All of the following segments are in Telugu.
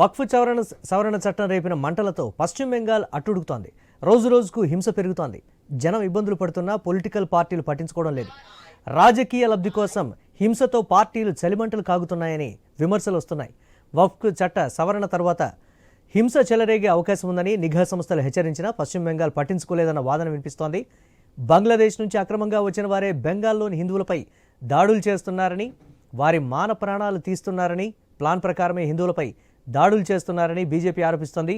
వక్ఫ్ సవరణ సవరణ చట్టం రేపిన మంటలతో పశ్చిమ బెంగాల్ అట్టుడుగుతోంది రోజు రోజుకు హింస పెరుగుతోంది. జనం ఇబ్బందులు పడుతున్నా పొలిటికల్ పార్టీలు పట్టించుకోవడం లేదు. రాజకీయ లబ్ధి కోసం హింసతో పార్టీలు చలిమంటలు కాగుతున్నాయని విమర్శలు వస్తున్నాయి. వక్ఫ్ చట్ట సవరణ తర్వాత హింస చెలరేగే అవకాశం ఉందని నిఘా సంస్థలు హెచ్చరించినా పశ్చిమ బెంగాల్ పట్టించుకోలేదన్న వాదన వినిపిస్తోంది. బంగ్లాదేశ్ నుంచి అక్రమంగా వచ్చిన వారే బెంగాల్లోని హిందువులపై దాడులు చేస్తున్నారని వారి మాన ప్రాణాలు తీస్తున్నారని ప్లాన్ ప్రకారమే హిందువులపై దాడులు చేస్తున్నారని బీజేపీ ఆరోపిస్తోంది.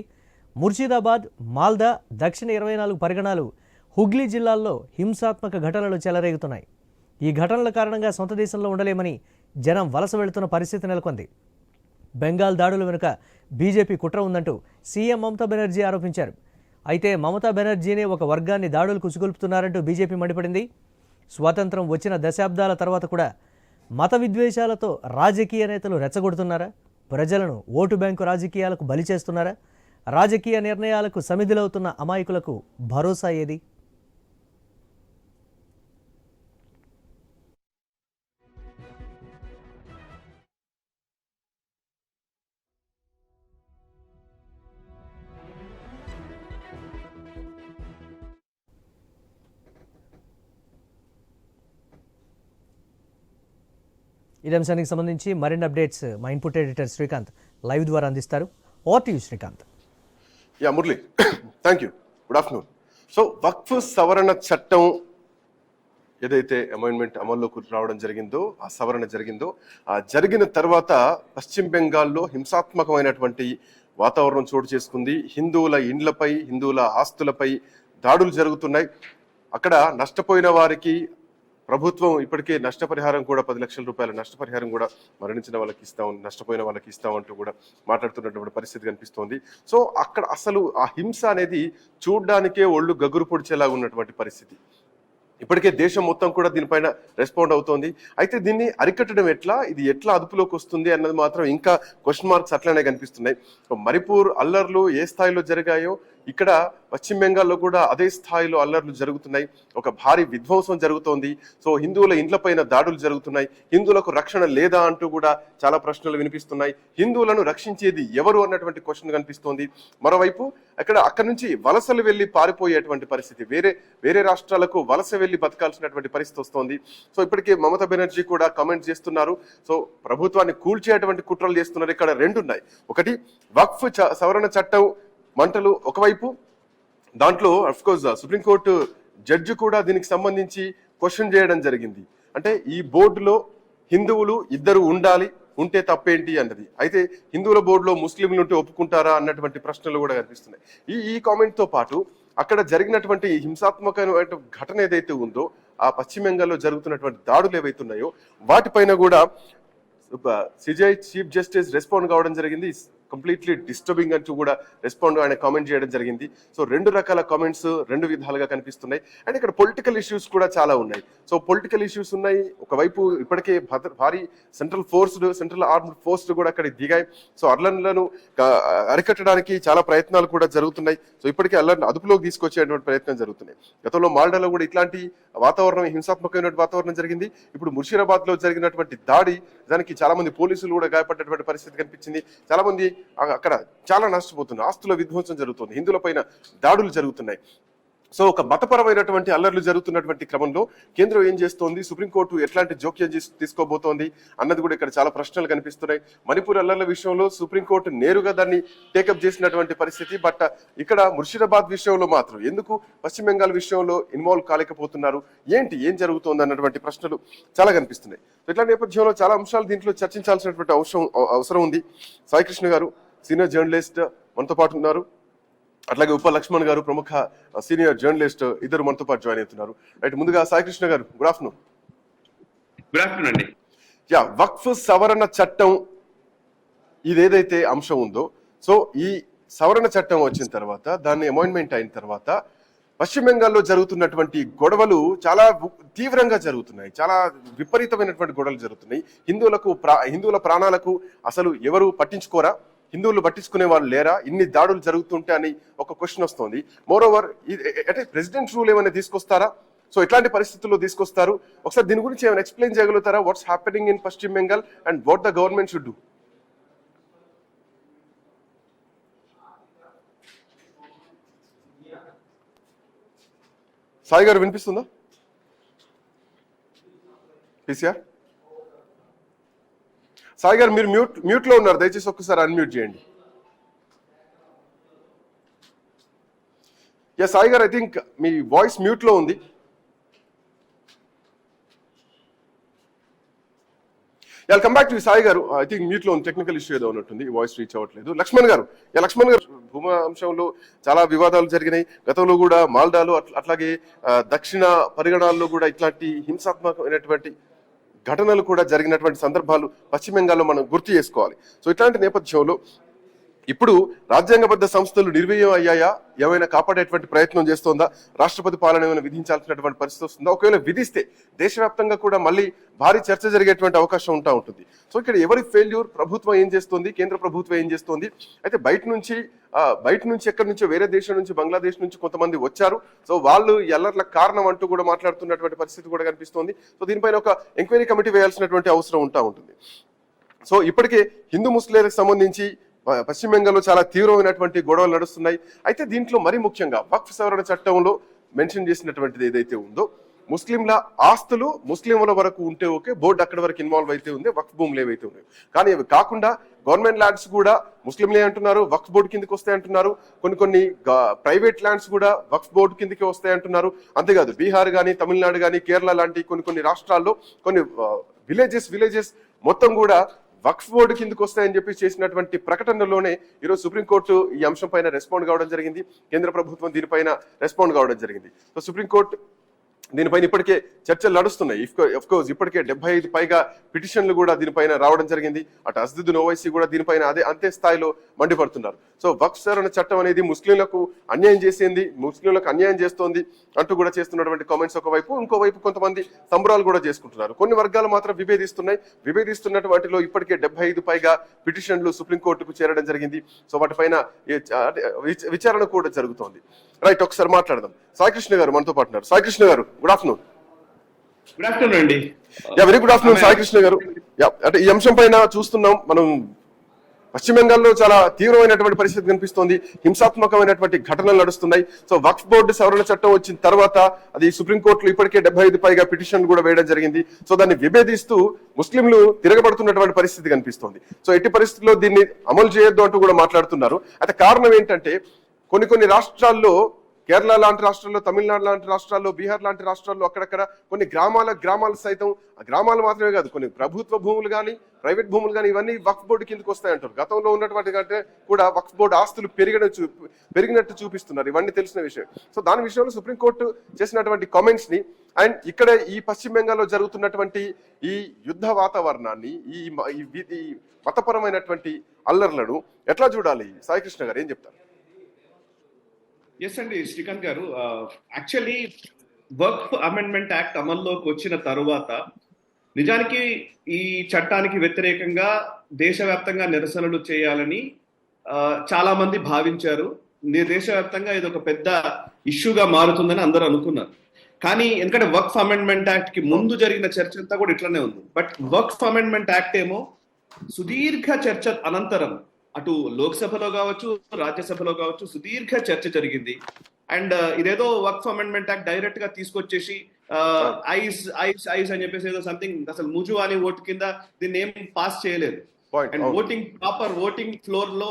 ముర్షిదాబాద్ మాల్దా దక్షిణ ఇరవై నాలుగు పరిగణాలు హుగ్లీ జిల్లాల్లో హింసాత్మక ఘటనలు చెలరేగుతున్నాయి. ఈ ఘటనల కారణంగా సొంత దేశంలో ఉండలేమని జనం వలస వెళుతున్న పరిస్థితి నెలకొంది. బెంగాల్ దాడుల వెనుక బీజేపీ కుట్ర ఉందంటూ సీఎం మమతా బెనర్జీ ఆరోపించారు. అయితే మమతా బెనర్జీనే ఒక వర్గాన్ని దాడులు ఉసుగొల్పుతున్నారంటూ బీజేపీ మండిపడింది. స్వాతంత్రం వచ్చిన దశాబ్దాల తర్వాత కూడా మత విద్వేషాలతో రాజకీయ నేతలు రెచ్చగొడుతున్నారా? ప్రజలను ఓటు బ్యాంకు రాజకీయాలకు బలి చేస్తున్నారా? రాజకీయ నిర్ణయాలకు సమిధిలవుతున్న అమాయకులకు భరోసా ఏది? ఇదే అంశానికి సంబంధించి మరిన్ని అప్డేట్స్ మా ఇన్పుట్ ఎడిటర్ శ్రీకాంత్ లైవ్ ద్వారా అందిస్తారు. Over Srikanth. Yeah Murali. Thank you good afternoon so వక్ఫ్ సవరణ చట్టం ఏదైతే అమెండ్మెంట్ అమల్లోకి రావడం జరిగిందో ఆ సవరణ జరిగిందో ఆ జరిగిన తర్వాత పశ్చిమ బెంగాల్లో హింసాత్మకమైనటువంటి వాతావరణం చోటు చేసుకుంది. హిందువుల ఇండ్లపై హిందువుల ఆస్తులపై దాడులు జరుగుతున్నాయి. అక్కడ నష్టపోయిన వారికి ప్రభుత్వం ఇప్పటికే నష్టపరిహారం కూడా పది లక్షల రూపాయల నష్టపరిహారం కూడా మరణించిన వాళ్ళకి ఇస్తాం నష్టపోయిన వాళ్ళకి ఇస్తామంటూ కూడా మాట్లాడుతున్నటువంటి పరిస్థితి కనిపిస్తోంది. సో అక్కడ అసలు ఆ హింస అనేది చూడ్డానికే ఒళ్ళు గగురు పొడిచేలాగా ఉన్నటువంటి పరిస్థితి. ఇప్పటికే దేశం మొత్తం కూడా దీనిపైన రెస్పాండ్ అవుతోంది. అయితే దీన్ని అరికట్టడం ఎట్లా? ఇది ఎట్లా అదుపులోకి వస్తుంది అన్నది మాత్రం ఇంకా క్వశ్చన్ మార్క్స్ అట్లనే కనిపిస్తున్నాయి. సో మణిపూర్ అల్లర్లు ఏ స్థాయిలో జరిగాయో ఇక్కడ పశ్చిమ బెంగాల్లో కూడా అదే స్థాయిలో అల్లర్లు జరుగుతున్నాయి. ఒక భారీ విధ్వంసం జరుగుతోంది. సో హిందువుల ఇండ్లపైన దాడులు జరుగుతున్నాయి. హిందువులకు రక్షణ లేదా అంటూ కూడా చాలా ప్రశ్నలు వినిపిస్తున్నాయి. హిందువులను రక్షించేది ఎవరు అన్నటువంటి క్వశ్చన్ కనిపిస్తోంది. మరోవైపు అక్కడ అక్కడ నుంచి వలసలు వెళ్ళి పారిపోయేటువంటి పరిస్థితి. వేరే వేరే రాష్ట్రాలకు వలస వెళ్ళి బతకాల్సినటువంటి పరిస్థితి వస్తోంది. సో ఇప్పటికే మమతా బెనర్జీ కూడా కమెంట్ చేస్తున్నారు. సో ప్రభుత్వాన్ని కూల్చేటువంటి కుట్రలు చేస్తున్నారు. ఇక్కడ రెండు ఉన్నాయి ఒకటి వక్ఫ్ చ- సవరణ చట్టం మంటలు ఒకవైపు దాంట్లో అఫ్కోర్స్ సుప్రీంకోర్టు జడ్జి కూడా దీనికి సంబంధించి క్వశ్చన్ చేయడం జరిగింది. అంటే ఈ బోర్డులో హిందువులు ఇద్దరు ఉండాలి ఉంటే తప్పేంటి అన్నది. అయితే హిందువుల బోర్డులో ముస్లింలు ఉంటే ఒప్పుకుంటారా అన్నటువంటి ప్రశ్నలు కూడా కనిపిస్తున్నాయి. ఈ ఈ కామెంట్తో పాటు అక్కడ జరిగినటువంటి హింసాత్మకమైన ఘటన ఏదైతే ఉందో ఆ పశ్చిమ బెంగాల్లో జరుగుతున్నటువంటి దాడులు ఏవైతే ఉన్నాయో వాటిపైన కూడా సిజై చీఫ్ జస్టిస్ రెస్పాండ్ కావడం జరిగింది. కంప్లీట్లీ డిస్టర్బింగ్ అంటూ కూడా రెస్పాండ్ ఆయన కామెంట్ చేయడం జరిగింది. సో రెండు రకాల కామెంట్స్ రెండు విధాలుగా కనిపిస్తున్నాయి. అండ్ ఇక్కడ పొలిటికల్ ఇష్యూస్ కూడా చాలా ఉన్నాయి. సో పొలిటికల్ ఇష్యూస్ ఉన్నాయి. ఒకవైపు ఇప్పటికే భద్ర భారీ central forces central armed forces కూడా అక్కడ దిగాయి. సో అర్లన్లను అరికట్టడానికి చాలా ప్రయత్నాలు కూడా జరుగుతున్నాయి. సో ఇప్పటికే అల్లర్ని అదుపులోకి తీసుకొచ్చేటువంటి ప్రయత్నం జరుగుతున్నాయి. గతంలో మాల్డాలో కూడా ఇట్లాంటి వాతావరణం హింసాత్మకమైన వాతావరణం జరిగింది. ఇప్పుడు ముర్షీరాబాద్లో జరిగినటువంటి దాడి దానికి చాలా మంది పోలీసులు కూడా గాయపడ్డటువంటి పరిస్థితి కనిపించింది. చాలా మంది అక్కడ చాలా నష్టపోతున్నారు ఆస్తుల విధ్వంసం జరుగుతుంది. హిందువుల పైన దాడులు జరుగుతున్నాయి. సో ఒక మతపరమైనటువంటి అల్లర్లు జరుగుతున్నటువంటి క్రమంలో కేంద్రం ఏం చేస్తోంది? సుప్రీంకోర్టు ఎట్లాంటి జోక్యం తీసుకోబోతోంది అన్నది కూడా ఇక్కడ చాలా ప్రశ్నలు కనిపిస్తున్నాయి. మణిపూర్ అల్లర్ల విషయంలో సుప్రీంకోర్టు నేరుగా దాన్ని టేకప్ చేసినటువంటి పరిస్థితి బట్ ఇక్కడ ముర్షిదాబాద్ విషయంలో మాత్రం ఎందుకు? పశ్చిమ బెంగాల్ విషయంలో ఇన్వాల్వ్ కాలేకపోతున్నారు? ఏంటి? ఏం జరుగుతోంది? అన్నటువంటి ప్రశ్నలు చాలా కనిపిస్తున్నాయి. ఇట్లా నేపథ్యంలో చాలా అంశాలు దీంట్లో చర్చించాల్సినటువంటి అవసరం అవసరం ఉంది. సాయికృష్ణ గారు సీనియర్ జర్నలిస్ట్ మనతో పాటు ఉన్నారు. అట్లాగే ఉప లక్ష్మణ్ గారు ప్రముఖ సీనియర్ జర్నలిస్ట్ ఇద్దరు మనతో పాటు జాయిన్ అవుతున్నారు. రైట్ ముందుగా సాయికృష్ణ గారు గుడ్ ఆఫ్టర్నూన్. గుడ్ ఆఫ్టర్నూన్ అండి. యా వక్ఫ్ సవరణ చట్టం ఇదేదైతే అంశం ఉందో సో ఈ సవరణ చట్టం వచ్చిన తర్వాత దాన్ని అమాయింట్మెంట్ అయిన తర్వాత పశ్చిమ బెంగాల్లో జరుగుతున్నటువంటి గొడవలు చాలా తీవ్రంగా జరుగుతున్నాయి. చాలా విపరీతమైనటువంటి గొడవలు జరుగుతున్నాయి. హిందువులకు ప్రా హిందువుల ప్రాణాలకు అసలు ఎవరు పట్టించుకోరా? హిందువులు పట్టించుకునే వాళ్ళు లేరా? ఇన్ని దాడులు జరుగుతుంటే అని ఒక క్వశ్చన్ వస్తుంది. మోరోవర్ అంటే ప్రెసిడెంట్ రూల్ ఏమైనా తీసుకొస్తారా? సో ఇట్లాంటి పరిస్థితుల్లో తీసుకొస్తారు. ఒకసారి దీని గురించి ఏమైనా ఎక్స్ప్లెయిన్ చేయగలుగుతారా? What's happening in Paschim Bengal and what the government should do Sai గారు వినిపిస్తుందా? పీసీఆర్ సాయి గారు మీరు మ్యూట్ మ్యూట్లో ఉన్నారు. దయచేసి ఒక్కసారి అన్మ్యూట్ చేయండి. యా సాయి గారు ఐ థింక్ మీ వాయిస్ మ్యూట్లో ఉంది. We'll come back to Sai గారు. ఐ థింక్ మీట్లో టెక్నికల్ ఇష్యూ ఏదో ఉన్నట్టుంది. వాయిస్ రీచ్ అవ్వట్లేదు. లక్ష్మణ్ గారు. యా లక్ష్మణ్ గారు భూమా అంశంలో చాలా వివాదాలు జరిగినాయి. గతంలో కూడా మాల్డాలు అట్లాగే దక్షిణ పరిగణాల్లో కూడా ఇట్లాంటి హింసాత్మకమైనటువంటి ఘటనలు కూడా జరిగినటువంటి సందర్భాలు పశ్చిమ బెంగాల్లో మనం గుర్తు చేసుకోవాలి. సో ఇట్లాంటి నేపథ్యంలో ఇప్పుడు రాజ్యాంగబద్ధ సంస్థలు నిర్వీయం అయ్యాయా? ఏమైనా కాపాడేటువంటి ప్రయత్నం చేస్తోందా? రాష్ట్రపతి పాలన ఏమైనా విధించాల్సినటువంటి పరిస్థితి వస్తుందా? ఒకవేళ విధిస్తే దేశవ్యాప్తంగా కూడా మళ్ళీ భారీ చర్చ జరిగేటువంటి అవకాశం ఉంటా ఉంటుంది. సో ఇక్కడ ఎవరి ఫెయిల్యూర్ ప్రభుత్వం ఏం చేస్తుంది? కేంద్ర ప్రభుత్వం ఏం చేస్తుంది? అయితే బయట నుంచి బయట నుంచి ఎక్కడి నుంచో వేరే దేశం నుంచి బంగ్లాదేశ్ నుంచి కొంతమంది వచ్చారు. సో వాళ్ళు ఎల్లర్ల కారణం అంటూ కూడా మాట్లాడుతున్నటువంటి పరిస్థితి కూడా కనిపిస్తోంది. సో దీనిపైన ఒక ఎంక్వైరీ కమిటీ వేయాల్సినటువంటి అవసరం ఉంటా ఉంటుంది. సో ఇప్పటికే హిందూ ముస్లింలకు సంబంధించి పశ్చిమ బెంగాల్లో చాలా తీవ్రమైనటువంటి గొడవలు నడుస్తున్నాయి. అయితే దీంట్లో మరీ ముఖ్యంగా వక్ఫ్ సవరణ చట్టంలో మెన్షన్ చేసినటువంటిది ఏదైతే ఉందో ముస్లింల ఆస్తులు ముస్లింల వరకు ఉంటే ఓకే బోర్డు అక్కడ వరకు ఇన్వాల్వ్ అయితే ఉంది వక్ఫ్ భూములు ఏవైతే ఉన్నాయో. కానీ అవి కాకుండా గవర్నమెంట్ ల్యాండ్స్ కూడా ముస్లింలే అంటున్నారు వక్ఫ్ బోర్డు కిందకి వస్తాయి అంటున్నారు. కొన్ని కొన్ని ప్రైవేట్ ల్యాండ్స్ కూడా వక్ఫ్ బోర్డు కిందకి వస్తాయి అంటున్నారు. అంతేకాదు బీహార్ కానీ తమిళనాడు కానీ కేరళ లాంటి కొన్ని కొన్ని రాష్ట్రాల్లో కొన్ని విలేజెస్ విలేజెస్ మొత్తం కూడా వక్ఫ్ బోర్డు కిందకు వస్తాయని చెప్పి చేసినటువంటి ప్రకటనలోనే ఈరోజు సుప్రీంకోర్టు ఈ అంశం పైన రెస్పాండ్ కావడం జరిగింది. కేంద్ర ప్రభుత్వం దీనిపైన రెస్పాండ్ కావడం జరిగింది. సో సుప్రీంకోర్టు దీనిపైన ఇప్పటికే చర్చలు నడుస్తున్నాయి. ఇఫ్ కోర్స్ ఇప్పటికే డెబ్బై ఐదు పైగా పిటిషన్లు కూడా దీనిపైన రావడం జరిగింది. అటు అస్దుద్దీన్ ఓవైసీ కూడా దీనిపైన అదే అంతే స్థాయిలో మండిపడుతున్నారు. సో వక్ఫ్ సవరణ చట్టం అనేది ముస్లింలకు అన్యాయం చేసింది ముస్లింలకు అన్యాయం చేస్తోంది అంటూ కూడా చేస్తున్నటువంటి కామెంట్స్ ఒకవైపు ఇంకోవైపు కొంతమంది సంబరాలు కూడా చేసుకుంటున్నారు. కొన్ని వర్గాలు మాత్రం విభేదిస్తున్నాయి. విభేదిస్తున్నటువంటి వాటిలో ఇప్పటికే డెబ్బై ఐదు పైగా పిటిషన్లు సుప్రీంకోర్టుకు చేరడం జరిగింది. సో వాటిపైన విచారణ కూడా జరుగుతోంది. రైట్ ఒకసారి మాట్లాడదాం. సాయికృష్ణ గారు మనతో పాటు ఉన్నారు. సాయికృష్ణ గారు గుడ్ ఆఫ్టర్నూన్. గుడ్ ఆఫ్టర్నూన్ అండి. Yeah very good afternoon Saikrishna గారు. అంటే ఈ అంశం పైన చూస్తున్నాం. మనం పశ్చిమ బెంగాల్లో చాలా తీవ్రమైనటువంటి పరిస్థితి కనిపిస్తోంది. హింసాత్మకమైనటువంటి ఘటనలు నడుస్తున్నాయి. సో వక్ఫ్ బోర్డు సవరణ చట్టం వచ్చిన తర్వాత అది సుప్రీంకోర్టులో ఇప్పటికే డెబ్బై ఐదు పైగా పిటిషన్ కూడా వేయడం జరిగింది. సో దాన్ని విభేదిస్తూ ముస్లింలు తిరగబడుతున్నటువంటి పరిస్థితి కనిపిస్తోంది. సో ఎట్టి పరిస్థితుల్లో దీన్ని అమలు చేయొద్దు అంటూ కూడా మాట్లాడుతున్నారు. అయితే కారణం ఏంటంటే కొన్ని కొన్ని రాష్ట్రాల్లో కేరళ లాంటి రాష్ట్రాల్లో తమిళనాడు లాంటి రాష్ట్రాల్లో బీహార్ లాంటి రాష్ట్రాల్లో అక్కడక్కడ కొన్ని గ్రామాల గ్రామాలు సైతం ఆ గ్రామాలు మాత్రమే కాదు కొన్ని ప్రభుత్వ భూములు కానీ ప్రైవేట్ భూములు కానీ ఇవన్నీ వక్ఫ్ బోర్డు కిందకు వస్తాయంటారు గతంలో ఉన్నటువంటి కంటే కూడా వక్ఫ్ బోర్డు ఆస్తులు పెరిగిన చూ పెరిగినట్టు చూపిస్తున్నారు. ఇవన్నీ తెలిసిన విషయం. సో దాని విషయంలో సుప్రీంకోర్టు చేసినటువంటి కామెంట్స్ని అండ్ ఇక్కడ ఈ పశ్చిమ బెంగాల్లో జరుగుతున్నటువంటి ఈ యుద్ధ వాతావరణాన్ని ఈ ఈ మతపరమైనటువంటి అల్లర్లను ఎట్లా చూడాలి? సాయికృష్ణ గారు ఏం చెప్తారు? ఎస్ అండి శ్రీకాంత్ గారు. యాక్చువల్లీ వర్క్ అమెండ్మెంట్ యాక్ట్ అమల్లోకి వచ్చిన తరువాత నిజానికి ఈ చట్టానికి వ్యతిరేకంగా దేశవ్యాప్తంగా నిరసనలు చేయాలని చాలా మంది భావించారు. దేశవ్యాప్తంగా ఇది ఒక పెద్ద ఇష్యూగా మారుతుందని అందరూ అనుకున్నారు. కానీ ఎందుకంటే వర్క్ అమెండ్మెంట్ యాక్ట్కి ముందు జరిగిన చర్చ అంతా కూడా ఇట్లానే ఉంది. బట్ వర్క్ అమెండ్మెంట్ యాక్ట్ ఏమో సుదీర్ఘ చర్చ అనంతరం అటు లోక్సభలో కావచ్చు రాజ్యసభలో కావచ్చు సుదీర్ఘ చర్చ జరిగింది. అండ్ ఇదేదో వర్క్ అమెండ్మెంట్ యాక్ట్ డైరెక్ట్గా తీసుకొచ్చేసి ఐస్ ఐస్ ఐస్ అని చెప్పేసి ఏదో సంథింగ్ అసలు ముజు అనే ఓటు కింద దీన్ని ఏం పాస్ చేయలేదు. అండ్ ఓటింగ్ ప్రాపర్ ఓటింగ్ ఫ్లోర్లో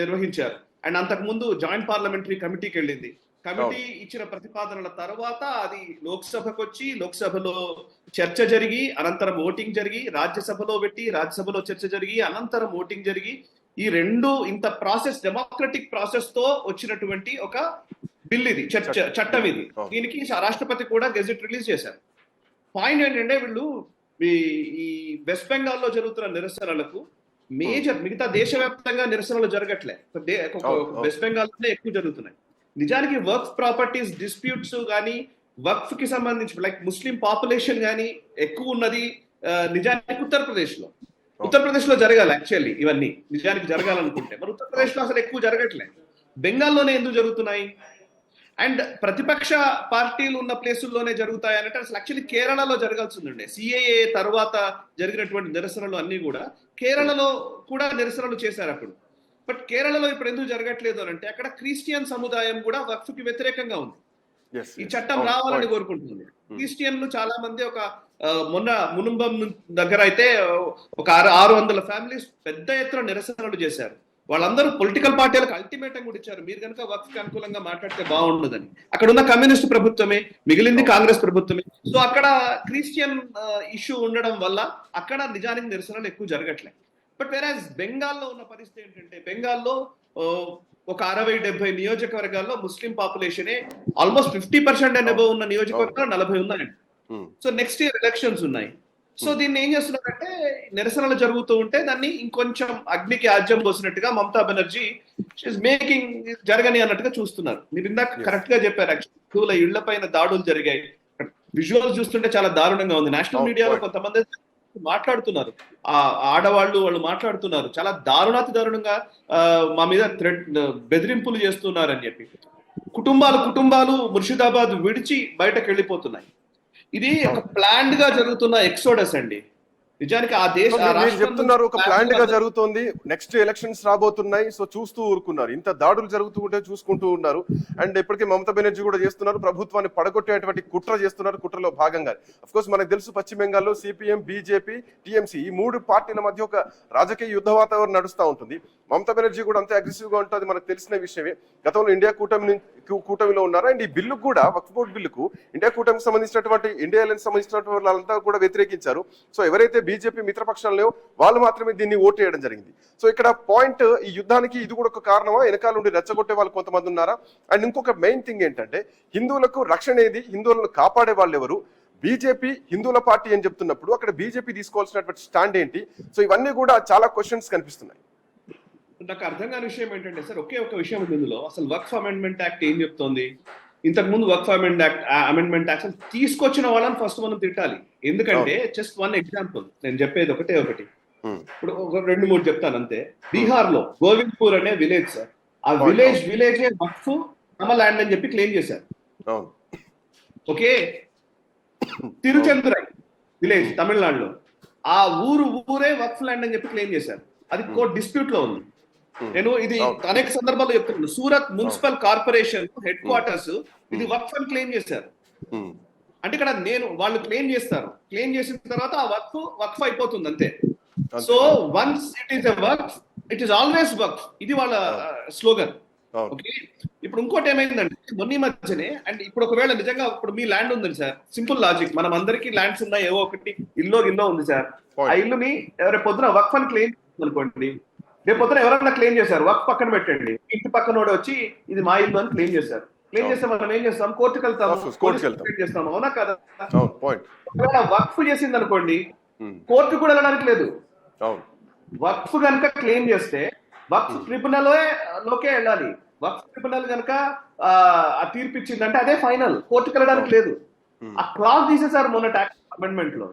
నిర్వహించారు. అండ్ అంతకు ముందు జాయింట్ పార్లమెంటరీ కమిటీకి వెళ్ళింది. కమిటీ ఇచ్చిన ప్రతిపాదనల తర్వాత అది లోక్సభకు వచ్చి లోక్సభలో చర్చ జరిగి అనంతరం ఓటింగ్ జరిగి రాజ్యసభలో పెట్టి రాజ్యసభలో చర్చ జరిగి అనంతరం ఓటింగ్ జరిగి ఈ రెండు ఇంత ప్రాసెస్ డెమోక్రటిక్ ప్రాసెస్తో వచ్చినటువంటి ఒక బిల్ ఇది చట్టం ఇది. దీనికి రాష్ట్రపతి కూడా గెజెట్ రిలీజ్ చేశారు. పాయింట్ ఏంటంటే వీళ్ళు ఈ వెస్ట్ బెంగాల్లో జరుగుతున్న నిరసనలకు మేజర్ మిగతా దేశవ్యాప్తంగా నిరసనలు జరగట్లే. వెస్ట్ బెంగాల్లోనే ఎక్కువ జరుగుతున్నాయి. నిజానికి వర్క్ ప్రాపర్టీస్ డిస్ప్యూట్స్ కానీ వక్ఫ్కి సంబంధించి లైక్ ముస్లిం పాపులేషన్ కానీ ఎక్కువ ఉన్నది నిజానికి ఉత్తరప్రదేశ్లో ఉత్తరప్రదేశ్లో జరగాలి యాక్చువల్లీ ఇవన్నీ. నిజానికి జరగాలనుకుంటే. మరి ఉత్తరప్రదేశ్లో అసలు ఎక్కువ జరగట్లేదు బెంగాల్లోనే ఎందుకు జరుగుతున్నాయి? అండ్ ప్రతిపక్ష పార్టీలు ఉన్న ప్లేసుల్లోనే జరుగుతాయి అంటే అసలు యాక్చువల్లీ కేరళలో జరగాల్సి ఉండే. సిఏఏ తర్వాత జరిగినటువంటి నిరసనలు అన్ని కూడా కేరళలో కూడా నిరసనలు చేశారు అప్పుడు. బట్ కేరళలో ఇప్పుడు ఎందుకు జరగట్లేదు అని అంటే అక్కడ క్రిస్టియన్ సముదాయం కూడా వక్ఫ్కి వ్యతిరేకంగా ఉంది. ఈ. చట్టం అవును, రావాలని. కోరుకుంటుంది. క్రిస్టియన్లు చాలా మంది ఒక మొన్న మునుంబం దగ్గర అయితే ఒక ఆరు ఆరు వందల ఫ్యామిలీస్ పెద్ద ఎత్తున నిరసనలు చేశారు. వాళ్ళందరూ పొలిటికల్ పార్టీలకు అల్టిమేటం కూడా ఇచ్చారు. మీరు కనుక వక్ఫ్ అనుకూలంగా మాట్లాడితే బాగుండదని. అక్కడ ఉన్న కమ్యూనిస్ట్ ప్రభుత్వమే మిగిలింది కాంగ్రెస్ ప్రభుత్వమే. సో అక్కడ క్రిస్టియన్ ఇష్యూ ఉండడం వల్ల అక్కడ నిజానికి నిరసనలు ఎక్కువ జరగట్లేదు బట్ వేరాజ్ బెంగాల్లో ఉన్న పరిస్థితి ఏంటంటే బెంగాల్లో ఒక అరవై డెబ్బై నియోజకవర్గాల్లో ముస్లిం పాపులేషనే almost fifty percent and above ఉన్న నియోజకవర్గాలు నలభై ఉన్నాయండి Hmm. So next year elections ఉన్నాయి. సో దీన్ని ఏం చేస్తున్నారంటే నిరసనలు జరుగుతూ ఉంటే దాన్ని ఇంకొంచెం అగ్నికి ఆజ్యం పోసినట్టుగా మమతా బెనర్జీ మేకింగ్ జరగని అన్నట్టుగా చూస్తున్నారు. మీరు ఇందాక. కరెక్ట్గా చెప్పారు యాక్చువల్ ఇళ్ళ పైన దాడులు జరిగాయి. విజువల్స్ చూస్తుంటే చాలా దారుణంగా ఉంది. నేషనల్ Oh, మీడియాలో point. కొంతమంది మాట్లాడుతున్నారు. ఆ ఆడవాళ్ళు వాళ్ళు మాట్లాడుతున్నారు. చాలా దారుణాతి దారుణంగా ఆ, మా మీద థ్రెడ్ బెదిరింపులు చేస్తున్నారని చెప్పి. కుటుంబాలు కుటుంబాలు ముర్షిదాబాద్ విడిచి బయటకు వెళ్ళిపోతున్నాయి ఇది ఒక ప్లాన్డ్గా జరుగుతున్న ఎక్సోడస్ అండి. నిజానికి ఆ దేశ చెప్తున్నారు ఒక ప్లాంట్గా జరుగుతోంది. నెక్స్ట్ ఎలక్షన్స్ రాబోతున్నాయి. సో చూస్తూ ఊరుకున్నారు. ఇంత దాడులు జరుగుతూ ఉంటే చూసుకుంటూ ఉన్నారు. అండ్ ఇప్పటికే మమతా బెనర్జీ కూడా చేస్తున్నారు. ప్రభుత్వాన్ని పడగొట్టేటువంటి కుట్ర చేస్తున్నారు కుట్రలో భాగంగా. అఫ్ కోర్స్ మనకు తెలుసు పశ్చిమ బెంగాల్లో సిపిఎం బీజేపీ టిఎంసీ ఈ మూడు పార్టీల మధ్య ఒక రాజకీయ యుద్ధ వాతావరణం నడుస్తూ ఉంటుంది. మమతా బెనర్జీ కూడా అంతే అగ్రెసివ్గా ఉంటుంది. మనకు తెలిసిన విషయమే. గతంలో ఇండియా కూటమి కూటమిలో ఉన్నారు? అండ్ ఈ బిల్లు కూడా వక్ఫ్ బోర్డు బిల్లుకు ఇండియా కూటమికి సంబంధించినటువంటి ఇండియా అలయన్స్ సంబంధించినటువంటి వాళ్ళంతా కూడా వ్యతిరేకించారు. సో ఎవరైతే బీజేపీ మిత్రపక్షాలు వాళ్ళు మాత్రమే దీన్ని ఓటు వేయడం జరిగింది. సో ఇక్కడ పాయింట్ ఈ యుద్ధానికి ఇది కూడా ఒక కారణమా? వెనకాల నుండి రెచ్చగొట్టే వాళ్ళు కొంతమంది ఉన్నారా? అండ్ ఇంకొక మెయిన్ థింగ్ ఏంటంటే హిందువులకు రక్షణ ఏది? హిందువులను కాపాడే వాళ్ళు ఎవరు? బీజేపీ హిందువుల పార్టీ అని చెప్తున్నప్పుడు అక్కడ బీజేపీ తీసుకోవాల్సినటువంటి స్టాండ్ ఏంటి? సో ఇవన్నీ కూడా చాలా క్వశ్చన్స్ కనిపిస్తున్నాయి. నాకు అర్థం కాని విషయం ఏంటంటే సార్ ఒకే ఒక విషయం ఇందులో. అసలు వర్క్ అమెండ్మెంట్ యాక్ట్ ఏం చెప్తోంది? ఇంతకు ముందు work amend act amendment act తీసుకొచ్చిన వాళ్ళని ఫస్ట్ మనం తిట్టాలి. ఎందుకంటే జస్ట్ వన్ ఎగ్జాంపుల్ నేను చెప్పేది ఒకటే ఒకటి. ఇప్పుడు ఒక రెండు మూడు చెప్తాను అంతే. బీహార్లో గోవింద్పూర్ అనే విలేజ్ సార్. ఆ. విలేజ్ విలేజ్ వక్ఫ్ తమ ల్యాండ్ అని చెప్పి క్లెయిమ్ చేశారు. ఓకే? తిరుచందురై విలేజ్ తమిళనాడులో. ఆ ఊరు ఊరే వక్ఫ్ ల్యాండ్ అని చెప్పి క్లెయిమ్ చేశారు. అది కోర్ట్ డిస్ప్యూట్లో ఉంది. నేను ఇది అవును. అనేక సందర్భాల్లో చెప్తున్నాను. Surat municipal corporation headquarters ఇది వక్ఫ్ అని క్లెయిమ్ చేశారు. Hmm. అంటే ఇక్కడ నేను వాళ్ళు క్లెయిమ్ చేస్తారు. క్లెయిమ్ చేసిన తర్వాత ఆ వక్ఫ్ వక్ఫ్ అయిపోతుంది అంతే. So once it is a work it is always work ఇది వాళ్ళ స్లోగన్. అవును ఓకే? ఇప్పుడు ఇంకోటి ఏమైందంటే మొన్న మధ్యనే అండ్ ఇప్పుడు ఒకవేళ నిజంగా ఇప్పుడు మీ ల్యాండ్ ఉంది సార్. Simple logic. మనం అందరికీ ల్యాండ్స్ ఉన్నాయి ఏవో ఒకటి ఇల్లో ఇల్లో ఉంది సార్. ఆ ఇల్లుని ఎవరి పొద్దున వక్ఫ్ అని క్లెయిమ్ అనుకోండి రేపు పొద్దున ఎవరైనా క్లెయిమ్ చేశారు వక్ఫ్ పక్కన పెట్టండి. ఇంటి పక్కన వచ్చి ఇది మా ఇల్లు అని క్లెయిమ్ చేశారు. క్లెయిమ్ చేస్తే మనం ఏం చేస్తాం? కోర్టుకు వెళ్తాం చేస్తాం అవునా కదా? వక్ఫ్ చేసింది అనుకోండి కోర్టు కూడా వెళ్ళడానికి లేదు. వక్ఫ్ కనుక క్లెయిమ్ చేస్తే వక్ఫ్ ట్రిబ్యునల్ లోకే వెళ్ళాలి. వక్ఫ్ ట్రిబ్యునల్ కనుక ఆ తీర్పు ఇచ్చిందంటే అదే ఫైనల్ కోర్టుకు వెళ్ళడానికి లేదు. ఆ క్లాజ్ తీసేశారు మొన్న ట్యాక్స్ అమెండ్మెంట్లో.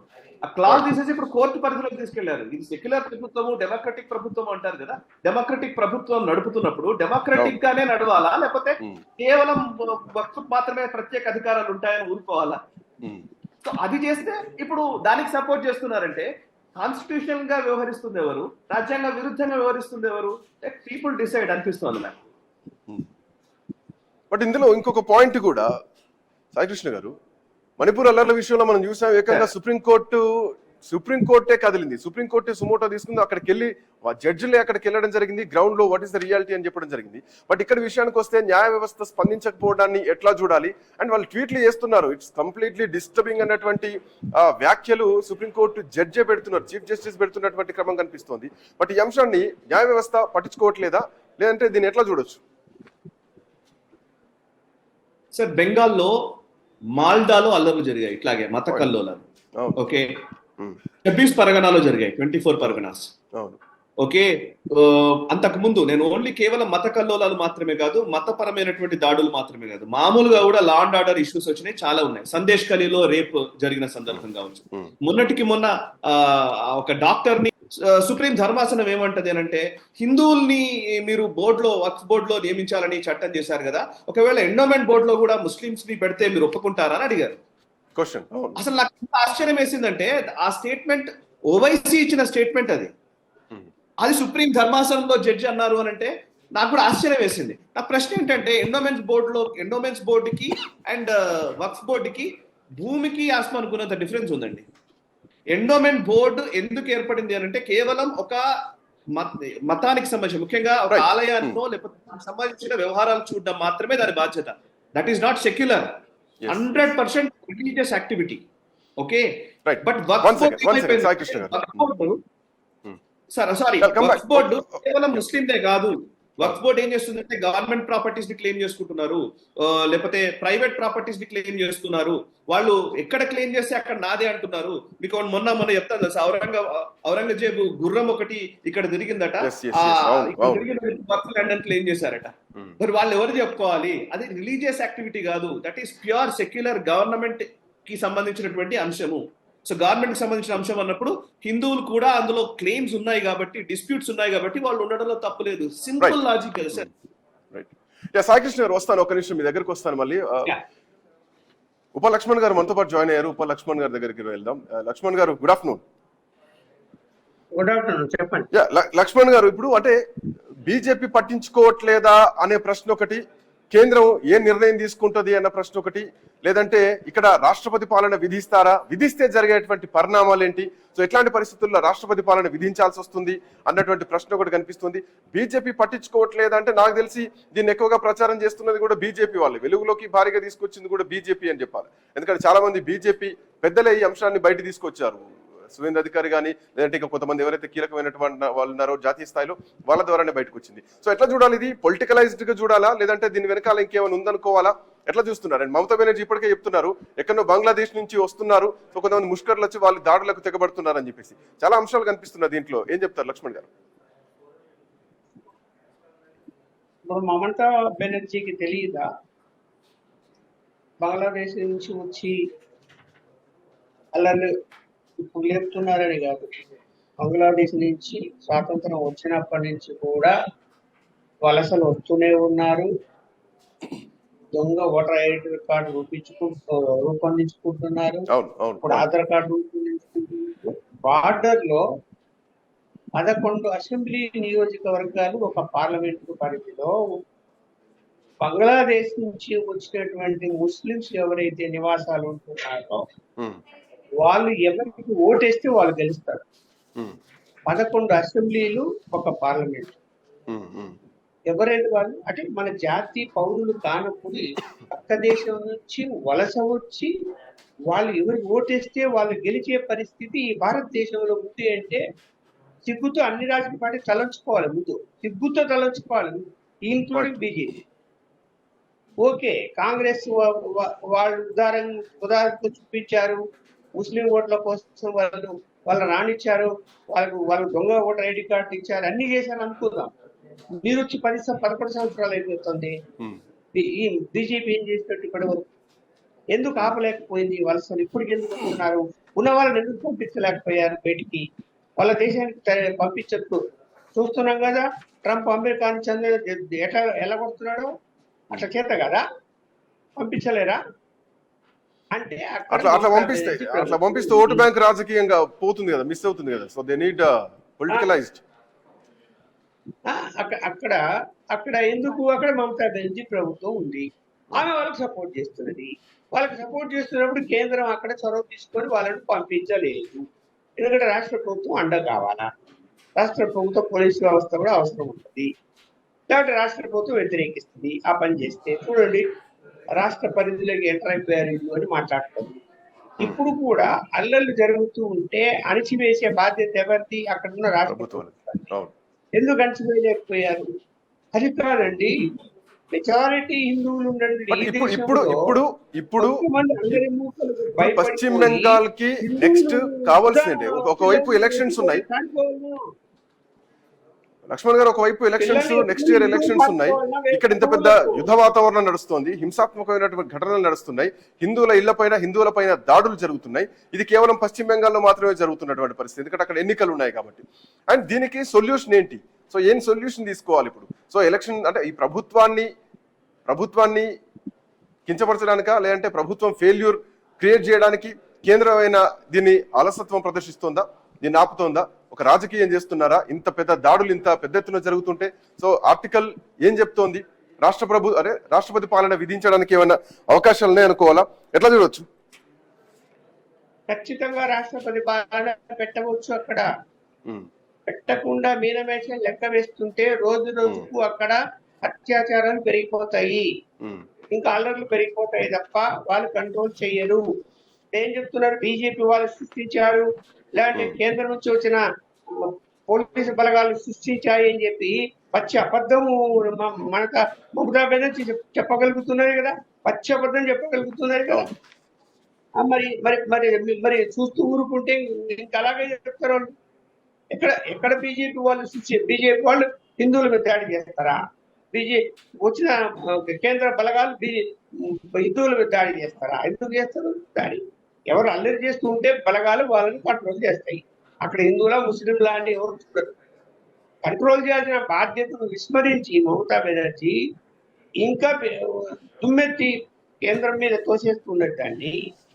ఆ క్లాజ్ తీసేసి ఇప్పుడు కోర్టు పరిధిలోకి తీసుకెళ్ళారు. ఇది సెక్యులర్ ప్రభుత్వము డెమోక్రటిక్ ప్రభుత్వం అంటారు కదా. డెమోక్రటిక్ ప్రభుత్వం నడుపుతున్నప్పుడు డెమోక్రటిక్ గానే నడవాలా? లేకపోతే Hmm. కేవలం వక్ఫ్ మాత్రమే ప్రత్యేక అధికారాలు ఉంటాయని ఊరుకోవాలా? Hmm. సో అది చేస్తే ఇప్పుడు దానికి సపోర్ట్ చేస్తున్నారంటే కాన్స్టిట్యూషన్గా వ్యవహరిస్తుంది ఎవరు? రాజ్యాంగ విరుద్ధంగా వ్యవహరిస్తుంది ఎవరు? పీపుల్ డిసైడ్ అనిపిస్తుంది నాకు. బట్ ఇందులో ఇంకొక పాయింట్ కూడా సాయికృష్ణ గారు మణిపూర్ అల్లర్ల విషయంలో మనం చూసాం ఏకంగా సుప్రీంకోర్టు సుప్రీంకోర్టే కదిలింది. సుప్రీంకోర్టే సుమోటో తీసుకుంది అక్కడికి వెళ్ళి జడ్జిలే అక్కడికి వెళ్ళడం జరిగింది గ్రౌండ్లో వాట్ ఇస్ ద రియాలిటీ అని చెప్పడం జరిగింది. బట్ ఇక్కడ విషయానికి వస్తే న్యాయ వ్యవస్థ స్పందించకపోవడాన్ని ఎట్లా చూడాలి? అండ్ వాళ్ళు ట్వీట్లు చేస్తున్నారు. ఇట్స్ కంప్లీట్లీ డిస్టర్బింగ్ అన్నటువంటి వ్యాఖ్యలు సుప్రీంకోర్టు జడ్జే పెడుతున్నారు చీఫ్ జస్టిస్ పెడుతున్నటువంటి క్రమం కనిపిస్తోంది. బట్ ఈ అంశాన్ని న్యాయ వ్యవస్థ పట్టించుకోవట్లేదా? లేదంటే దీన్ని ఎట్లా చూడొచ్చు? సార్ బెంగాల్లో మాల్దాలో అల్లర్లు జరిగాయి ఇట్లాగే మత కల్లోలాలు. ఓకే? ఛబ్బీస్ పరగనాలో జరిగాయి ట్వంటీ ఫోర్ పరగనాస్ అవును. ఓకే? ఆ, అంతకు ముందు నేను ఓన్లీ కేవలం మత కల్లోలాలు మాత్రమే కాదు మతపరమైనటువంటి దాడులు మాత్రమే కాదు. మామూలుగా కూడా లా అండ్ ఆర్డర్ ఇష్యూస్ వచ్చినాయి చాలా ఉన్నాయి. సందేశ్ ఖలీలో రేప్ జరిగిన సందర్భం కావచ్చు. మొన్నటికి మొన్న ఆ, ఒక డాక్టర్ని సుప్రీం ధర్మాసనం ఏమంటది అంటే హిందువుల్ని మీరు బోర్డులో వక్ఫ్ బోర్డులో నియమించాలని చట్టం చేశారు కదా ఒకవేళ ఎండోమెంట్ బోర్డులో కూడా ముస్లింస్ని పెడితే మీరు ఒప్పుకుంటారా అని అడిగారు. క్వశ్చన్ అసలు నాకు ఆశ్చర్యం వేసిందంటే ఆ స్టేట్మెంట్ ఓవైసీ ఇచ్చిన స్టేట్మెంట్ అది. అది సుప్రీం ధర్మాసనంలో జడ్జి అన్నారు అని అంటే నాకు కూడా ఆశ్చర్యం వేసింది. నా ప్రశ్న ఏంటంటే ఎండోమెంట్స్ బోర్డులో ఎండోమెంట్స్ బోర్డుకి అండ్ వక్ఫ్ బోర్డుకి భూమికి ఆస్మానుకున్నంత డిఫరెన్స్ ఉందండి. ఎండోమెంట్ బోర్డు ఎందుకు ఏర్పడింది అని అంటే కేవలం ఒక మత- మతానికి సంబంధించి ముఖ్యంగా ఒక Right. ఆలయాన్నో లేకపోతే సంబంధించిన వ్యవహారాలు చూడడం మాత్రమే దాని బాధ్యత. That is not secular. Hundred percent religious activity. Okay. But One sorry sorry. Waqf board కేవలం ముస్లిందే కాదు. వక్ఫ్ బోర్డు ఏం చేస్తుందంటే గవర్నమెంట్ ప్రాపర్టీస్ని క్లెయిమ్ చేసుకుంటున్నారు. లేకపోతే ప్రైవేట్ ప్రాపర్టీస్ని క్లెయిమ్ చేస్తున్నారు. వాళ్ళు ఎక్కడ క్లెయిమ్ చేస్తే అక్కడ నాదే అంటున్నారు. మీకు మొన్న మొన్న చెప్తాను తెలుసా? ఔరంగ ఔరంగజేబు గుర్రం ఒకటి ఇక్కడ తిరిగిందట. వక్ఫ్ ల్యాండ్ అని క్లెయిమ్ చేశారట. Hmm. మరి వాళ్ళు ఎవరు చెప్పుకోవాలి? అది రిలీజియస్ యాక్టివిటీ కాదు. దట్ ఈస్ ప్యూర్ సెక్యులర్ గవర్నమెంట్కి సంబంధించినటువంటి అంశము. సో గవర్నమెంట్కి సంబంధించిన అంశం అన్నప్పుడు హిందువులు కూడా అందులో క్లెయిమ్స్ ఉన్నాయి కాబట్టి డిస్ప్యూట్స్ ఉన్నాయి కాబట్టి వాళ్ళు ఉండడంలో తప్పులేదు సింపుల్. లాజిక్ కదా సార్ రైట్ యా సాయికృష్ణ గారు వస్తాను ఒక నిమిషం మీ దగ్గరకు వస్తాను మళ్ళీ. Yeah. ఉప లక్ష్మణ్ గారు మనతో పాటు జాయిన్ అయ్యారు. ఉప లక్ష్మణ్ గారి దగ్గరికి వెళ్దాం. ఆ, లక్ష్మణ్ గారు గుడ్ ఆఫ్టర్నూన్ గుడ్ ఆఫ్టర్నూన్ చెప్పండి. లక్ష్మణ్ గారు ఇప్పుడు అంటే బీజేపీ పట్టించుకోవట్లేదా అనే ప్రశ్న ఒకటి కేంద్రం ఏ నిర్ణయం తీసుకుంటది అన్న ప్రశ్న ఒకటి. లేదంటే ఇక్కడ రాష్ట్రపతి పాలన విధిస్తారా? విధిస్తే జరిగేటువంటి పరిణామాలు ఏంటి? సో ఎట్లాంటి పరిస్థితుల్లో రాష్ట్రపతి పాలన విధించాల్సి వస్తుంది అన్నటువంటి ప్రశ్న ఒకటి కనిపిస్తుంది. బీజేపీ పట్టించుకోవట్లేదు అంటే నాకు తెలిసి దీన్ని ఎక్కువగా ప్రచారం చేస్తున్నది కూడా బీజేపీ వాళ్ళు. వెలుగులోకి భారీగా తీసుకొచ్చింది కూడా బీజేపీ అని చెప్పాలి. ఎందుకంటే చాలా మంది బీజేపీ పెద్దలే ఈ అంశాన్ని బయట తీసుకొచ్చారు. సువేంద్ర అధికారి కానీ లేదంటే ఇంకా కొంతమంది ఎవరైతే కీలకమైనటువంటి వాళ్ళు ఉన్నారో జాతీయ స్థాయిలో వాళ్ళ ద్వారానే బయటకు వచ్చింది సో ఎట్లా చూడాలి ఇది? పొలిటికలైజ్డ్గా చూడాలా? లేదంటే దీని వెనకాల ఇంకేమైనా ఉందనుకోవాలా? ఎట్లా చూస్తున్నారు? అండ్ మమతా బెనర్జీ ఇప్పటికే చెప్తున్నారు ఎక్కడో బంగ్లాదేశ్ నుంచి వస్తున్నారు సో కొంతమంది ముష్కర్లు వచ్చి వాళ్ళు దాడులకు తెగబడుతున్నారు అని చెప్పేసి. చాలా అంశాలు కనిపిస్తున్నాయి దీంట్లో. ఏం చెప్తారు లక్ష్మణ్ గారు? ఇప్పుడు మమతా బెనర్జీకి తెలియదా బంగ్లాదేశ్ నుంచి వచ్చి అల్లర్లు లేపుతున్నారని కాదు. బంగ్లాదేశ్ నుంచి స్వాతంత్రం వచ్చినప్పటి నుంచి కూడా వలసలు వస్తూనే ఉన్నారు. దొంగ ఓటర్ ఐడి కార్డు రూపించుకుంటూ రూపొందించుకుంటున్నారు. ఇప్పుడు ఆధార్ కార్డు రూపొందించుకుంటున్నారు. బార్డర్లో పదకొండు అసెంబ్లీ నియోజకవర్గాలు ఒక పార్లమెంటు పరిధిలో బంగ్లాదేశ్ నుంచి వచ్చినటువంటి ముస్లిమ్స్ ఎవరైతే నివాసాలు ఉంటున్నారో వాళ్ళు ఎవరికి ఓటేస్తే వాళ్ళు గెలుస్తారు. పదకొండు అసెంబ్లీలు ఒక పార్లమెంట్. ఎవరైతే వాళ్ళు? అంటే మన జాతి పౌరులు కానప్పుడు పక్క దేశం నుంచి వలస వచ్చి వాళ్ళు ఎవరికి ఓటేస్తే వాళ్ళు గెలిచే పరిస్థితి ఈ భారతదేశంలో ఉంది అంటే సిగ్గుతో అన్ని రాజకీయ పార్టీ తలంచుకోవాలి ముందు. సిగ్గుతో తలంచుకోవాలి. Including BJP. ఓకే కాంగ్రెస్ వాళ్ళు ఉదాహరణ ఉదాహరణకు చూపించారు. ముస్లిం ఓట్ల కోసం వాళ్ళు వాళ్ళు రానిచ్చారు వాళ్ళకు వాళ్ళు దొంగ ఓటర్ ఐడి కార్డు ఇచ్చారు అన్ని చేశారు అనుకుందాం. మీరు వచ్చి పది పదకొండు సంవత్సరాలు అయిపోతుంది. ఈ- బీజేపీ ఏం చేసినట్టు ఇప్పటి వరకు ఎందుకు ఆపలేకపోయింది? వలసలు ఇప్పటికి ఎందుకు వస్తున్నారు ఉన్న వాళ్ళని ఎందుకు పంపించలేకపోయారు బయటికి? వాళ్ళ దేశానికి పంపించట్టు చూస్తున్నాం కదా ట్రంప్ అమెరికా నుంచి అందరూ ఎట్లా ఎలా కొడుతున్నాడో? అట్లా చేత కదా? పంపించలేరా? అంటే అట్లా అట్లా పంపిస్తే అట్లా పంపిస్తే ఓటు బ్యాంక్ రాజకీయంగా పోతుంది కదా మిస్ అవుతుంది కదా. సో దే నీడ్ పొలిటికలైజ్డ్ అక్కడ అక్కడ ఎందుకు అక్కడ మమతా బెనర్జీ ప్రభుత్వం ఉంది. ఆమె వాళ్ళకి సపోర్ట్ చేస్తున్నది. వాళ్ళకి సపోర్ట్ చేస్తున్నప్పుడు కేంద్రం అక్కడ చొరవ తీసుకొని వాళ్ళని పంపించలేదు. ఎందుకంటే రాష్ట్ర ప్రభుత్వం అండ కావాలా? రాష్ట్ర ప్రభుత్వ పోలీసు వ్యవస్థ కూడా అవసరం ఉంటుంది కాబట్టి రాష్ట్ర ప్రభుత్వం వ్యతిరేకిస్తుంది ఆ పని చేస్తే. చూడండి రాష్ట్ర పరిధిలోకి ఎంటర్ అయిపోయారు వీళ్ళు అని మాట్లాడుతుంది ఇప్పుడు కూడా అల్లర్లు జరుగుతూ ఉంటే అణిచివేసే బాధ్యత ఎవరిది? అక్కడ ఉన్న రాష్ట్ర ఎందుకు అణచివేయలేకపోయారు? అది కాదండి. మెజారిటీ హిందువులు ఇప్పుడు ఇప్పుడు ఇప్పుడు పశ్చిమ బెంగాల్కి నెక్స్ట్ హిందువులు కావాల్సిందే కూడా ఒక- ఒకవైపు ఎలక్షన్స్ ఉన్నాయి. లక్ష్మణ్ గారు ఒకవైపు ఎలక్షన్స్ నెక్స్ట్ ఇయర్ ఎలక్షన్స్ ఉన్నాయి. ఇక్కడ ఇంత పెద్ద యుద్ధ వాతావరణం నడుస్తోంది హింసాత్మకమైనటువంటి ఘటనలు నడుస్తున్నాయి హిందువుల ఇళ్ళపైన హిందువుల పైన దాడులు జరుగుతున్నాయి. ఇది కేవలం పశ్చిమ బెంగాల్లో మాత్రమే జరుగుతున్నటువంటి పరిస్థితి ఎందుకంటే అక్కడ ఎన్నికలు ఉన్నాయి కాబట్టి. అండ్ దీనికి సొల్యూషన్ ఏంటి? సో ఏం సొల్యూషన్ తీసుకోవాలి ఇప్పుడు? సో ఎలక్షన్ అంటే ఈ ప్రభుత్వాన్ని ప్రభుత్వాన్ని కించపరచడానికా లేదంటే ప్రభుత్వం ఫెయిల్యూర్ క్రియేట్ చేయడానికి కేంద్రమైన దీన్ని అలసత్వం ప్రదర్శిస్తోందా? దీన్ని ఆపుతోందా? ఒక రాజకీయం చేస్తున్నారా? ఇంత పెద్ద దాడులు ఇంత పెద్ద ఎత్తున జరుగుతుంటే సో ఆర్టికల్ ఏం చెప్తోంది? రాష్ట్ర ప్రభు అరే రాష్ట్రపతి పాలన విధించడానికి ఏమైనా అవకాశాలు ఉన్నాయి అనుకోవాలా? ఎట్లా చూడొచ్చు? ఖచ్చితంగా రాష్ట్రపతి పాలన పెట్టవచ్చు అక్కడ. పెట్టకుండా మీనమేషం లెక్క వేస్తుంటే రోజు రోజుకు అక్కడ అత్యాచారాలు పెరిగిపోతాయి. ఇంకా అల్లర్లు పెరిగిపోతాయి తప్ప వాళ్ళు కంట్రోల్ చేయరు. ఏం చెప్తున్నారు? బీజేపీ వాళ్ళు సృష్టించారు. లేదంటే కేంద్రం నుంచి వచ్చిన పోలీసు బలగాలు సృష్టించాయి అని చెప్పి పచ్చి అబద్ధము మనక మమతా బెనర్జీ చెప్- చెప్పగలుగుతున్నారు కదా. పచ్చి అబద్ధం చెప్పగలుగుతున్నారు కదా. మరి మరి మరి మరి చూస్తూ ఊరుకుంటే ఇంకా అలాగే చెప్తారు వాళ్ళు. ఎక్కడ ఎక్కడ బీజేపీ వాళ్ళు సృష్టి బీజేపీ వాళ్ళు హిందువుల మీద దాడి చేస్తారా? బీజేపీ వచ్చిన కేంద్ర బలగాలు హిందువుల మీద దాడి చేస్తారా? ఎందుకు చేస్తారు దాడి? ఎవరు అల్లరి చేస్తూ ఉంటే బలగాలు వాళ్ళని కంట్రోల్ చేస్తాయి. అక్కడ హిందువుల ముస్లింలా అంటే ఎవరు చూడరు. కంట్రోల్ చేయాల్సిన బాధ్యతను విస్మరించి మమతా బెనర్జీ ఇంకా తుమ్మెత్తి దుమ్మెత్తి కేంద్రం మీద తోసేస్తున్నట్టు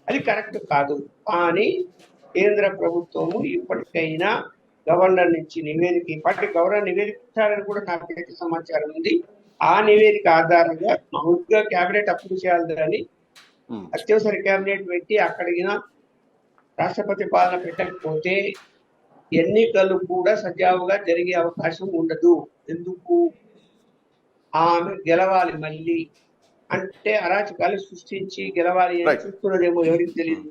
అది కరెక్ట్ కాదు. కానీ కేంద్ర ప్రభుత్వము ఇప్పటికైనా గవర్నర్ నుంచి నివేదిక ఇప్పటి గవర్నర్ నివేదిక ఇచ్చారని కూడా నాకైతే సమాచారం ఉంది. ఆ నివేదిక ఆధారంగా మామూలుగా క్యాబినెట్ అప్రూవ్ చేయాలి అని అత్యవసర కేబినెట్ పెట్టి అక్కడికి రాష్ట్రపతి పాలన పెట్టకపోతే ఎన్నికలు కూడా సజావుగా జరిగే అవకాశం ఉండదు. ఎందుకు? ఆమె గెలవాలి మళ్ళీ. అంటే అరాచకాలు సృష్టించి గెలవాలి అని. చూస్తున్నదేమో ఎవరికి తెలియదు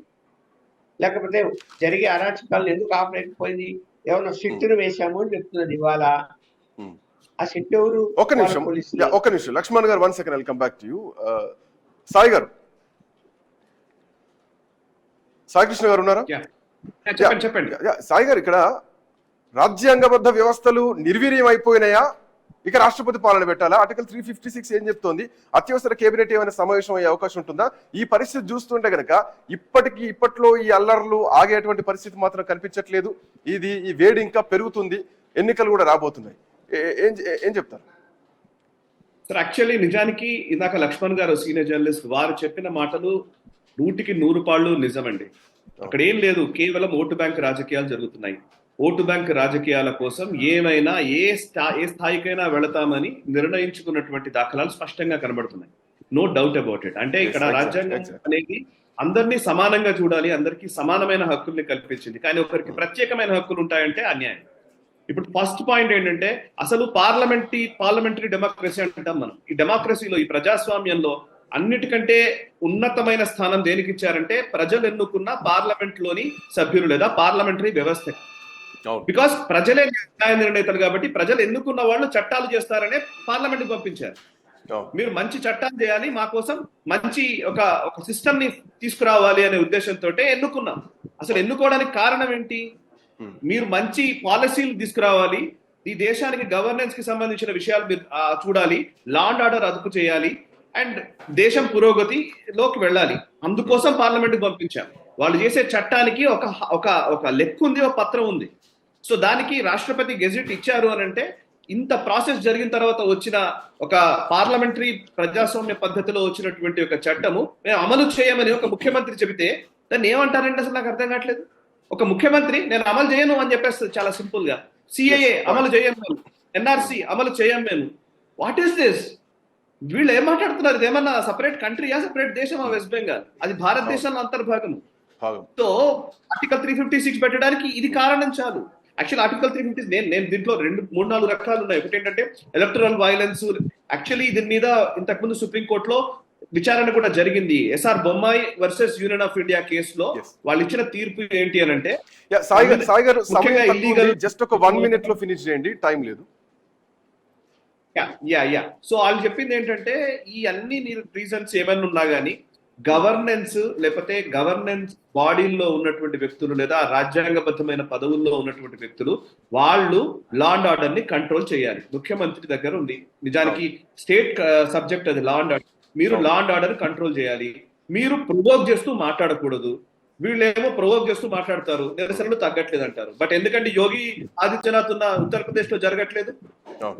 లేకపోతే జరిగే అరాచకాలను ఎందుకు ఆపలేకపోయింది ఏమన్నా శక్తిని వేశాము అని చెప్తున్నది ఇవాళ. ఉమ్. ఆ శక్తి ఎవరు? ఒక్క నిమిషం. ఒక్క నిమిషం. లక్ష్మణ్ గారు one second welcome back to you Sai గారు. సాయి కృష్ణ గారు ఉన్నారా. చెప్పండి చెప్పండి. సాయి గారు ఇక్కడ రాజ్యాంగబద్ధ వ్యవస్థలు నిర్వీర్యం అయిపోయినాయా ఇక రాష్ట్రపతి పాలన పెట్టాలా? ఆర్టికల్ త్రీ ఫిఫ్టీ సిక్స్ ఏం చెప్తోంది? అత్యవసర కేబినెట్ ఏమైనా సమావేశం అయ్యే అవకాశం ఉంటుందా? ఈ పరిస్థితి చూస్తుంటే గనక ఇప్పటికి ఇప్పట్లో ఈ అల్లర్లు ఆగేటువంటి పరిస్థితి మాత్రం కనిపించట్లేదు. ఇది ఈ వేడి ఇంకా పెరుగుతుంది. ఎన్నికలు కూడా రాబోతున్నాయి. ఏ- ఏం ఏం చెప్తారు? సార్ యాక్చువల్లీ నిజానికి ఇందాక లక్ష్మణ్ గారు సీనియర్ జర్నలిస్ట్ వారు చెప్పిన మాటలు నూటికి నూరు పాళ్ళు నిజమండి. అక్కడ ఏం లేదు కేవలం ఓటు బ్యాంక్ రాజకీయాలు జరుగుతున్నాయి. ఓటు బ్యాంక్ రాజకీయాల కోసం ఏమైనా ఏ స్థా ఏ స్థాయికైనా వెళతామని నిర్ణయించుకున్నటువంటి దాఖలాలు స్పష్టంగా కనబడుతున్నాయి. నో డౌట్ అబౌట్ ఇట్ అంటే ఇక్కడ రాజ్యాంగం. అనేది అందరినీ సమానంగా చూడాలి అందరికీ సమానమైన హక్కుల్ని కల్పించింది. కానీ ఒకరికి ప్రత్యేకమైన హక్కులు ఉంటాయంటే అన్యాయం. ఇప్పుడు ఫస్ట్ పాయింట్ ఏంటంటే అసలు పార్లమెంటరీ పార్లమెంటరీ డెమోక్రసీ అంటాం మనం. ఈ డెమోక్రసీలో ఈ ప్రజాస్వామ్యంలో అన్నిటికంటే ఉన్నతమైన స్థానం దేనికి ఇచ్చారంటే ప్రజలు ఎన్నుకున్న పార్లమెంట్లోని సభ్యులు లేదా పార్లమెంటరీ వ్యవస్థ. బికాస్ ప్రజలే న్యాయ నిర్ణేతలు కాబట్టి ప్రజలు ఎన్నుకున్న వాళ్ళు చట్టాలు చేస్తారనే పార్లమెంట్ పంపించారు. మీరు మంచి చట్టాలు చేయాలి మా కోసం మంచి ఒక ఒక సిస్టమ్ని తీసుకురావాలి అనే ఉద్దేశంతో ఎన్నుకున్నాం. అసలు ఎన్నుకోవడానికి కారణం ఏంటి. మీరు మంచి పాలసీలు తీసుకురావాలి ఈ దేశానికి గవర్నెన్స్కి సంబంధించిన విషయాలు మీరు చూడాలి లా అండ్ ఆర్డర్ అదుపు చేయాలి అండ్ దేశం పురోగతిలోకి వెళ్ళాలి. అందుకోసం పార్లమెంట్కి పంపించాం. వాళ్ళు చేసే చట్టానికి ఒక ఒక ఒక లెక్క ఉంది ఒక పత్రం ఉంది. సో దానికి రాష్ట్రపతి గెజిట్ ఇచ్చారు అని అంటే ఇంత ప్రాసెస్ జరిగిన తర్వాత వచ్చిన ఒక పార్లమెంటరీ ప్రజాస్వామ్య పద్ధతిలో వచ్చినటువంటి ఒక చట్టము మేము అమలు చేయమని ఒక ముఖ్యమంత్రి చెబితే దాన్ని ఏమంటారంటే అసలు నాకు అర్థం కావట్లేదు. ఒక ముఖ్యమంత్రి నేను అమలు చేయను అని చెప్పేస్తుంది చాలా సింపుల్గా సిఏఏ అమలు చేయం మేము ఎన్ఆర్సి అమలు చేయం మేము వాట్ ఈస్ దిస్? వీళ్ళు ఏం మాట్లాడుతున్నారు? ఇది ఏమన్నా సపరేట్ కంట్రీయా సపరేట్ దేశమా వెస్ట్ బెంగాల్ అది భారతదేశంలో అంతర్భాగము. భాగం. So article three fifty six పెట్టడానికి ఇది కారణం చాలు. యాక్చువల్ ఆర్టికల్ త్రీ ఫిఫ్టీ నేను నేను దీంట్లో రెండు మూడు నాలుగు రకాలు ఉన్నాయి. ఒకటి ఏంటంటే ఎలక్టరల్ వైలెన్స్ యాక్చువల్లీ దీని మీద ఇంతకుముందు సుప్రీంకోర్టులో విచారణ కూడా జరిగింది. S R Bommai versus union of India కేసులో. వాళ్ళు ఇచ్చిన తీర్పు ఏంటి అని అంటే జస్ట్ ఒక వన్ మినిట్లో ఫినిష్ చేయండి. టైం లేదు. యా యా సో వాళ్ళు చెప్పింది ఏంటంటే ఈ అన్ని రీజన్స్ ఏమైనా ఉన్నా కానీ గవర్నెన్స్ లేకపోతే గవర్నెన్స్ బాడీల్లో ఉన్నటువంటి వ్యక్తులు లేదా రాజ్యాంగబద్ధమైన పదవుల్లో ఉన్నటువంటి వ్యక్తులు వాళ్ళు లా అండ్ ఆర్డర్ని కంట్రోల్ చేయాలి. ముఖ్యమంత్రి దగ్గర ఉంది నిజానికి స్టేట్ సబ్జెక్ట్ అది లా అండ్ ఆర్డర్ మీరు లా అండ్ ఆర్డర్ కంట్రోల్ చేయాలి. మీరు ప్రొవోక్ చేస్తూ మాట్లాడకూడదు. వీళ్ళేమో ప్రొవోక్ చేస్తూ మాట్లాడతారు నిరసనలు తగ్గట్లేదు అంటారు. బట్ ఎందుకంటే యోగి ఆదిత్యనాథ్ ఉన్న ఉత్తరప్రదేశ్లో జరగట్లేదు.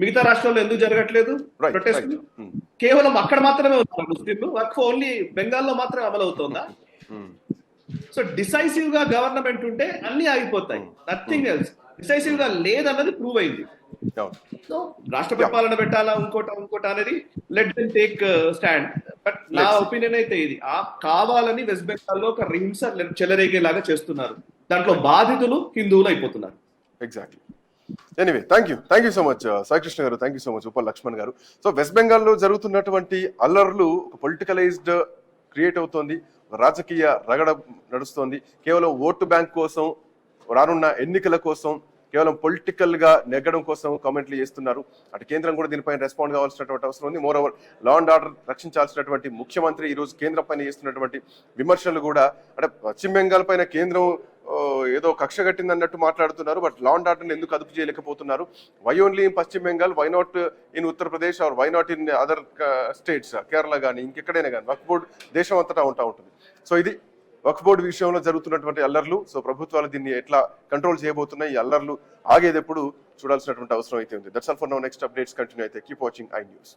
మిగతా రాష్ట్రాల్లో ఎందుకు జరగట్లేదు? రైట్ ప్రొటెస్ట్ రైట్ ఉమ్, కేవలం అక్కడ మాత్రమే ఉన్నారు ముస్లింలు? వర్క్ ఓన్లీ బెంగాల్లో మాత్రమే అమలు అవుతుందా. సో డిసైసివ్గా గవర్నమెంట్ ఉంటే అన్ని ఆగిపోతాయి. నథింగ్ ఎల్స్ డిసైసివ్గా లేదన్నది ప్రూవ్ అయింది. సో రాష్ట్ర పరిపాలన పెట్టాలా ఇంకోట ఇంకోట అనేది let then take stand but నా. ఒపీనియన్ అయితే ఇది. ఆ కావాలని వెస్ట్ బెంగాల్లో ఒక హింస చెలరేగేలాగా చేస్తున్నారు. దాంట్లో బాధితులు హిందువులు అయిపోతున్నారు. Exactly anyway thank you thank you so much Saikrishna గారు. థ్యాంక్ యూ సో మచ్ ఉప లక్ష్మణ్ గారు. సో వెస్ట్ బెంగాల్లో జరుగుతున్నటువంటి అల్లర్లు ఒక పొలిటికలైజ్డ్ క్రియేట్ అవుతోంది. ఒక రాజకీయ రగడ నడుస్తోంది. కేవలం ఓటు బ్యాంక్ కోసం రానున్న ఎన్నికల కోసం కేవలం పొలిటికల్గా నెగ్గడం కోసం కామెంట్లు చేస్తున్నారు. అటు కేంద్రం కూడా దీనిపైన రెస్పాండ్ కావాల్సినటువంటి అవసరం ఉంది. Moreover law and order రక్షించాల్సినటువంటి ముఖ్యమంత్రి ఈ రోజు కేంద్రం పైన చేస్తున్నటువంటి విమర్శలు కూడా అంటే పశ్చిమ బెంగాల్ పైన కేంద్రం ఏదో కక్ష కట్టింది అన్నట్టు మాట్లాడుతున్నారు. బట్ లా అండ్ ఆర్డర్ని ఎందుకు అదుపు చేయలేకపోతున్నారు? Why only in Paschim Bengal? Why not in Uttar Pradesh or why not in other states Kerala కానీ ఇంకెక్కడైనా కానీ వక్ బోర్డ్ దేశం అంతటా ఉంటా ఉంటుంది. సో ఇది వక్ఫ్ బోర్డు విషయంలో జరుగుతున్నటువంటి అల్లర్లు సో ప్రభుత్వాలు దీన్ని ఎట్లా కంట్రోల్ చేయబోతున్నాయి ఈ అల్లర్లు ఆగేది ఎప్పుడు చూడాల్సినటువంటి అవసరం అయితే ఉంది. That's all for now next updates continue అయితే. Keep watching I news